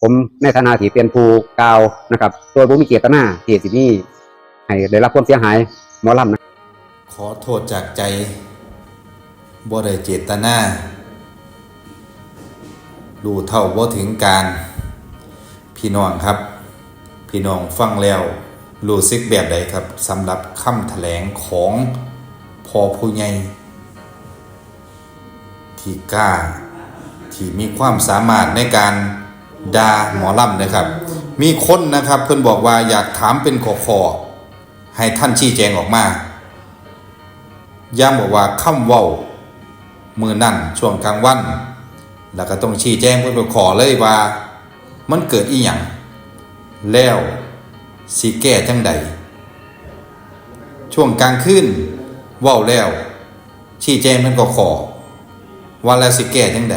ผมในฐานะที่เป็นผู้กล่าวนะครับ โดยผมมีเจตนาที่สิมีให้ได้รับความเสียหายหมอลำนะขอโทษจากใจบ่ได้เจตนารู้เท่าบ่ถึงการพี่น้องครับ พี่น้องฟังแล้วรู้สึกแบบใดครับสำหรับคำแถลงของพอผู้ใหญ่ที่กล้าที่มีความสามารถในการ ดาหมอลำนะครับ มีคนนะครับเพิ่อนบอกว่าอยากถามเป็นขอขอให้ท่านชี้แจงออกมาย้ำบอกว่าคำเว้ามือนั่นช่วงกลางวัน แล้วก็ต้องชี้แจงเพื่อนขอเลยว่า มันเกิดอีหยังแล้วสิแก้จังใดช่วงกลางคืนเว้าแล้ว ชี้แจงมันก็ขอว่าแล้วสิแก้จังใด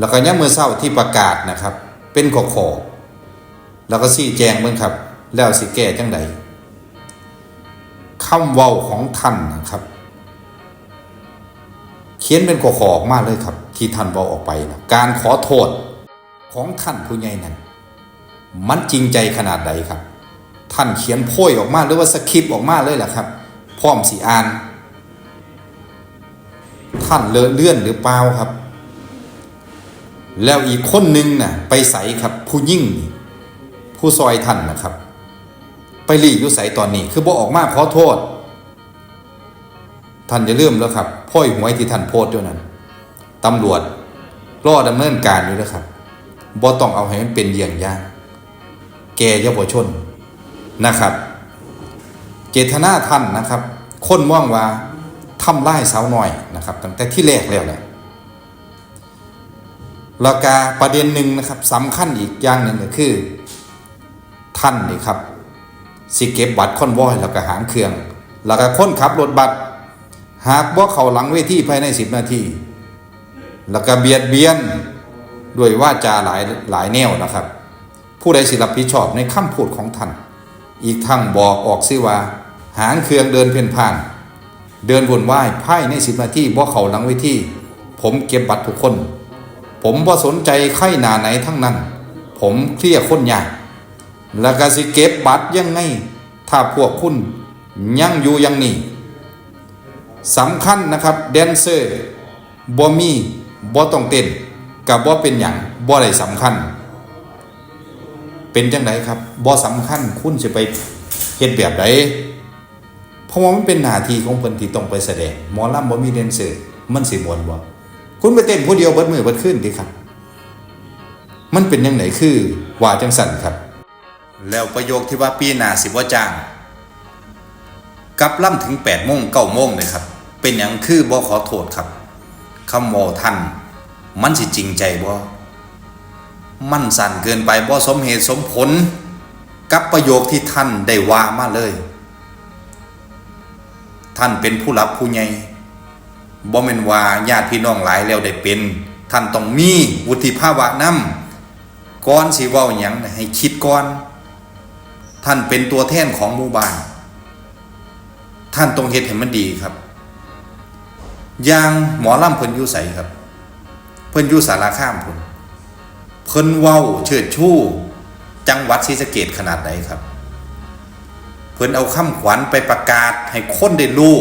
แล้วก็ย้ำมือเศร้าที่ประกาศนะครับ เป็นขอขอแล้วก็ชี้แจงเบิ่งครับ แล้วสิแก้จังใดคำเว้าของท่านนะครับ เขียนเป็นขอขอออกมาเลยครับ ที่ท่านเว้าออกไปนะการขอโทษของท่านผู้ใหญ่นั้น มันจริงใจขนาดใดครับ ท่านเขียนโพยออกมาหรือว่าสคริปต์ออกมาเลยแหละครับ พร้อมสีอ่าน ท่านเลอะเลื่อนหรือเปล่าครับ แล้วอีกคนนึงน่ะไปใสครับ ผู้ยิ่ง ผู้ซอยท่านนะครับ ไปหลีกอยุใสตอนนี้ คือบ่ออกมาขอโทษ ท่านจะเริ่มแล้วครับพ่อยหวยที่ท่านโพสต์ด้วยนั้นตำรวจรอดำเนินการอยู่แล้วครับบ่ต้องเอาให้มันเป็นเยี่ยงอย่างแกเยาวชนนะครับ เจตนาท่านนะครับ คนมองว่าทำร้ายสาวน้อยนะครับ ตั้งแต่ที่แรกแล้วแหละ แล้วก็ประเด็นหนึ่งนะครับสำคัญอีกอย่างหนึ่งก็คือ ท่านนี่ครับสิเก็บบัตรคอนวอยแล้วก็หางเครื่อง แล้วก็ค้นขับรถบัตรหากว่าเขาหลังเวทีภายในสิบนาที แล้วก็เบียดเบียนด้วยว่าจาหลายหลายแนวนะครับ ผู้ใดสิรับผิดชอบในคำพูดของท่าน อีกทั้งบอกออกซิว่า หางเครื่องเดินเพ่นพ่าน เดินวนไหว้ภายในสิบนาทีว่เขาหลังเวทีผมเก็บบัตรทุกคน ผมบ่สนใจใครหนาไหนทั้งนั้น ผมเคลียร์คนยากแล้วก็สิเก็บบัตรยังไง ถ้าพวกคุณยังอยู่ยังนี้สำคัญนะครับแดนเซอร์บ่มีบ่ต้องเต้นกับบ่เป็นอย่างบ่ได้สำคัญ เป็นจังไดครับบ่สำคัญคุณจะไปเฮ็ดแบบใดเพราะว่ามันเป็นหน้าที่ของเพิ่นที่ต้องไปแสดงหมอลำบ่มีแดนเซอร์มันสิมวนบ่ คุณไปเต้นผู้เดียวเบิดมือเบิดคืนติครับ มันเป็นยังไงคือว่าจังสั่นครับ แล้วประโยคที่ว่าปีหน้าสิบ่จ้างกลับล่ำถึง8โมง9โมงเลยครับ เป็นอย่างคือบ่ขอโทษครับคำว่าท่านมันสิจริงใจบ่มันสั่นเกินไปบ่สมเหตุสมผล กับประโยคที่ท่านได้ว่ามาเลย ท่านเป็นผู้รับผู้ใหญ่ บ่แม่นว่าญาติพี่น้องหลายแล้วได้เป็น ท่านต้องมีวุฒิภาวะนำก่อนสิเว้าหยังให้คิดก่อน ท่านเป็นตัวแทนของหมู่บ้าน ท่านต้องเฮ็ดให้มันดีครับ อย่างหมอลำเพิ่นอยู่ใสครับ เพิ่นอยู่สารคามพุ่นเพิ่นเว้าเชิดชูจังหวัดศรีสะเกดขนาดไหนครับ เพิ่นเอาคำขวัญไปประกาศให้คนได้รู้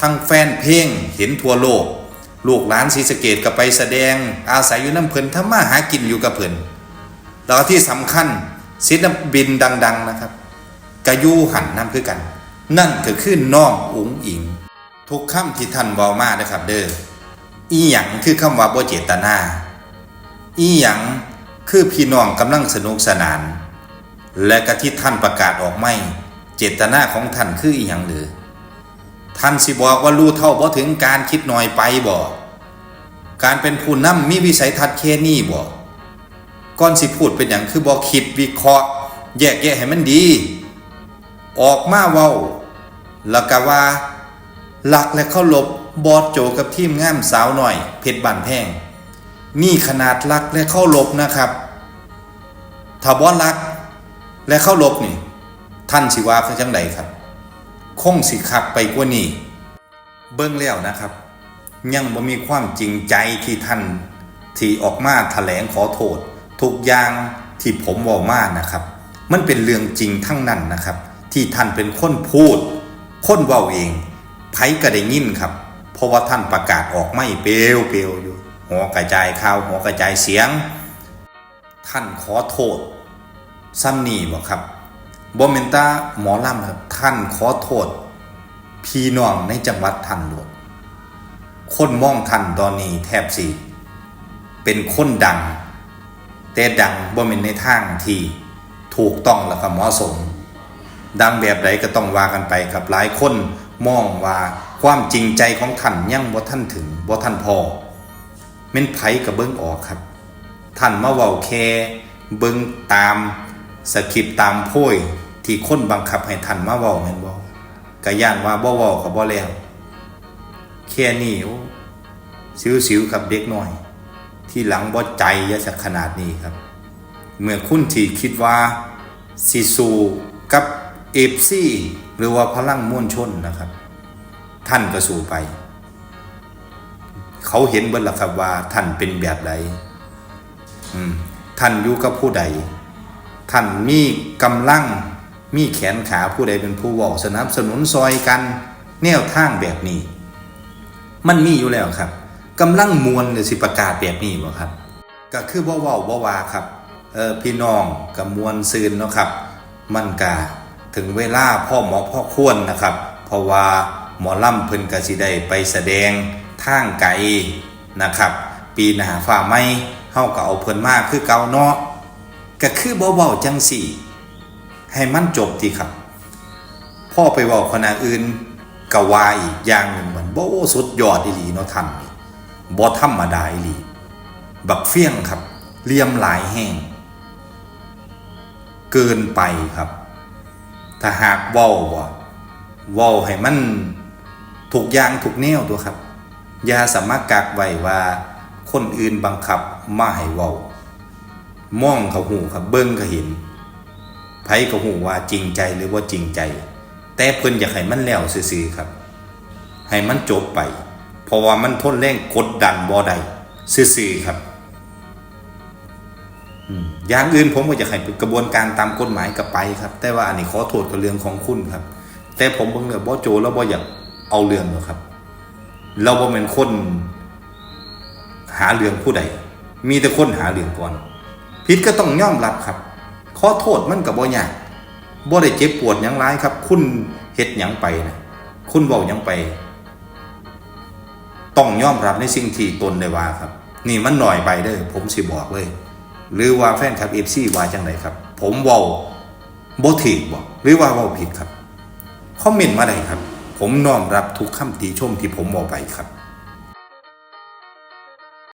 ทั้งแฟนเพลงเห็นทั่วโลก ลูกหลานศรีสะเกดก็ไปแสดง อาศัยอยู่น้ำเพิ่นทำมาหากินอยู่กับเพิ่นแล้วที่สำคัญศิลปินดัง ๆนะครับกะยูหันน้ำคือกัน นั่นก็คือน้องอุ๋งอิง ทุกคำที่ท่านเว้ามานะครับเด้ออีหยังคือคำว่าโบเจตนา อีหยังคือพี่น้องกำลังสนุกสนาน และก็ที่ท่านประกาศออกไม่ เจตนาของท่านคืออีหยังหรือ ท่านสิบอกว่ารู้เท่าบ่ถึงการคิดหน้อยไปบ่การเป็นผู้นำมีวิสัยทัศน์แค่นี้บ่ก่อนสิพูดเป็นอย่างคือบ่คิดวิเคราะห์ แยกแยะให้มันดี ออกมาเว้าแล้วก็ว่าหลักและเข้าลบบอดโจกับทีมงามสาวหน่อย เพชรบานแพงนี่ขนาดรักและเข้าลบนะครับ ถ้าบอรักและเข้าลบนี่ ท่านสิว่าเป็นจังใดครับ คงสิขับไปกว่านี้เบิ่งแล้วนะครับ ยังบ่มีความจริงใจที่ท่าน ที่ออกมาแถลงขอโทษ ทุกอย่างที่ผมว่ามานะครับ มันเป็นเรื่องจริงทั้งนั้นนะครับ ที่ท่านเป็นคนพูดคนเว้าเองไผก็ได้ยินครับ เพราะว่าท่านประกาศออกไม่เปลวเปลวอยู่หอกระจายข่าวหอกระจายเสียง ท่านขอโทษซ้ำนี่บอกครับ บอมเมนตาหมอลำครับท่านขอโทษ พี่น้องในจังหวัดท่านหลวงคนมองท่านตอนนี้แทบสิเป็นคนดัง แต่ดังบ่เป็นในทางที่ถูกต้องแล้วก็เหมาะสม ดังแบบใดก็ต้องว่ากันไปครับหลายคนมองว่าความจริงใจของท่านยังบ่ท่านถึงบ่ท่านพอเม่นไผกับเบิ้งออกครับ ท่านมาเว้าแค่เบิ้งตามสคริปต์ตามโพย ที่คนบังคับให้ท่านมาเว้าแม่นบ่ก็ย่านว่าบ่เว้าก็บ่แล้วแค่นี้สิวๆกับเด็กน้อย ที่หลังบ่ใจยะสักขนาดนี้ครับ เมื่อคุณที่คิดว่าสิสูกับเอฟซีหรือว่าพลังมวลชนนะครับ ท่านก็สู้ไป เขาเห็นเบิดละครับว่าท่านเป็นแบบใดท่านอยู่กับผู้ใด ท่านมีกำลัง มีแขนขาผู้ใดเป็นผู้ว่าสนับสนุนซอยกัน แนวทางแบบนี้ มันมีอยู่แล้วครับกำลังมวลหรือสิประกาศแบบนี้บ่ครับ ก็คือบ่เว้าบ่ว่าครับเออพี่น้องกับมวลซืนเนาะครับ มันกาถึงเวลาพ่อหมอพ่อควรนะครับ เพราะว่าหมอล่ำเพิ่นก็สิได้ไปแสดงทางไกลนะครับ ปีหน้าฟ้าไม่เฮาก็เอาเพิ่นมากคือเก่าเนาะก็คือบ่เว้าจังสี่ ให้มั่นจบทีครับ พ่อไปเว้าคณะอื่นกวาอีกอย่างหนึ่งมันบ่สุดยอดอีหลีเนาะท่านนี่บ่ธรรมดาอีหลี บักเฟี้ยงครับเลี่ยมหลายแห้ง เกินไปครับ ถ้าหากว้าว่าว้าให้มันถูกยางถูกแนวตัวครับยาสามารถกักไว้ว่าคนอื่นบังคับมาให้ว้ามองเขาหูครับเบิ้งเขาเห็น ไผเขาหูว่าจริงใจหรือว่าจริงใจ แต่เพิ่นอยากให้มันแล้วซื่อๆครับ ให้มันจบไป เพราะว่ามันทนแรงกดดันบ่ได้ซื่อๆครับอย่างอื่นผมก็อยากให้กระบวนการตามกฎหมายกับไปครับ แต่ว่าอันนี้ขอโทษกับเรื่องของคุณครับ แต่ผมเบิ่งแล้วบ่โจแล้วบ่อยากเอาเรื่องหรอกครับ เราบ่เป็นคนหาเรื่องผู้ใด มีแต่คนหาเรื่องก่อน ผิดก็ต้องยอมรับครับ อโทษมันก็บ่ยากบ่ได้เจ็บปวดยังร้ายครับ คุณเฮ็ดยังไปนะคุณเว้ายังไป ต้องยอมรับในสิ่งที่ตนได้ว่าครับ นี่มันหน่อยไปเด้อผมสิบอกเลย หรือว่าแฟนคลับ FC ว่าจังไดครับ ผมเว้าบ่ถูกบ่หรือว่าเว้าผิดครับคอมเมนต์มาได้ครับ ผมน้อมรับทุกคำติชมที่ผมบอกไปครับ